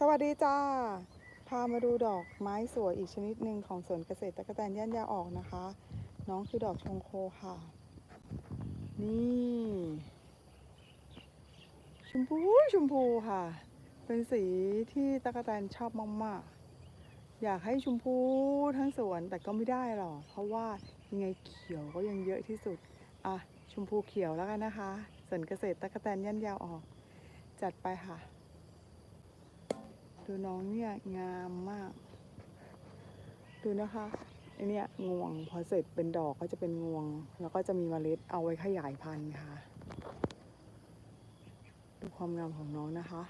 สวัสดีจ้า พามาดูดอกไม้สวยอีกชนิดหนึ่งของสวนเกษตรตะกแตนย่านยาออกนะคะ น้องคือดอกชงโคค่ะ นี่ชมพูชมพูค่ะ เป็นสีที่ตะกแตนชอบมากๆ อยากให้ชมพูทั้งสวนแต่ก็ไม่ได้หรอกเพราะว่ายังไงเขียวก็ยังเยอะที่สุด อะชมพูเขียวแล้วกันนะคะสวนเกษตรตะกแตนย่านยาวออก จัดไปค่ะ ดูน้องเนี่ยงามมาก ดูนะคะไอเนี่ยงวงพอเสร็จเป็นดอกก็จะเป็นงวง แล้วก็จะมีเมล็ดเอาไว้ขยายพันธุ์ค่ะ ดูความงามของน้องนะคะ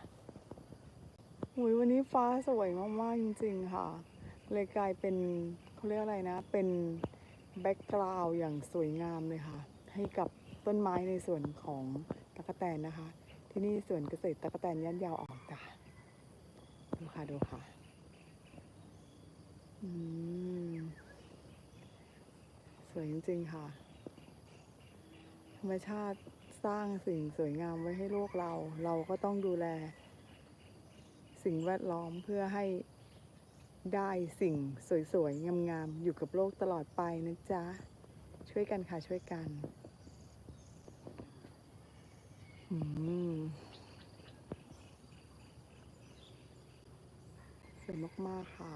อุยวันนี้ฟ้าสวยมาก ๆ จริง ๆ ค่ะ เลยกลายเป็นเขาเรียกอะไรนะ เป็นแบ็กกราวด์อย่างสวยงามเลยค่ะ ให้กับต้นไม้ในส่วนของตะกแตนนะคะ ที่นี่สวนเกษตรตะกแตนย่านยาวออกจ้ะ ดูค่ะดูค่ะ อืม สวยจริงๆค่ะ ธรรมชาติสร้างสิ่งสวยงามไว้ให้โลกเรา เราก็ต้องดูแล สิ่งแวดล้อมเพื่อให้ได้สิ่งสวยๆ งามๆ อยู่กับโลกตลอดไปนะจ๊ะ ช่วยกันค่ะ ช่วยกัน อืม สวยมากๆค่ะ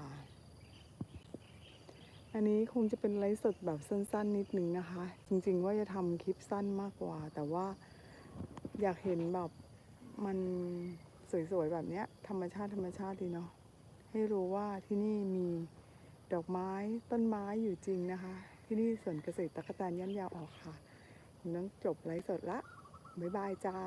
อันนี้คงจะเป็นไลฟ์สดแบบสั้นๆ นิดนึงนะคะ จริงๆว่าจะทำคลิปสั้นมากกว่า แต่ว่าอยากเห็นแบบมันสวยๆ แบบเนี้ยธรรมชาติธรรมชาติดีเนาะให้รู้ว่าที่นี่มีดอกไม้ต้นไม้อยู่จริงนะคะ ที่นี่สวนเกษตรตะกแตนย่านยาวออกค่ะผมต้องจบไลฟ์สดละ บ๊ายบายจ้า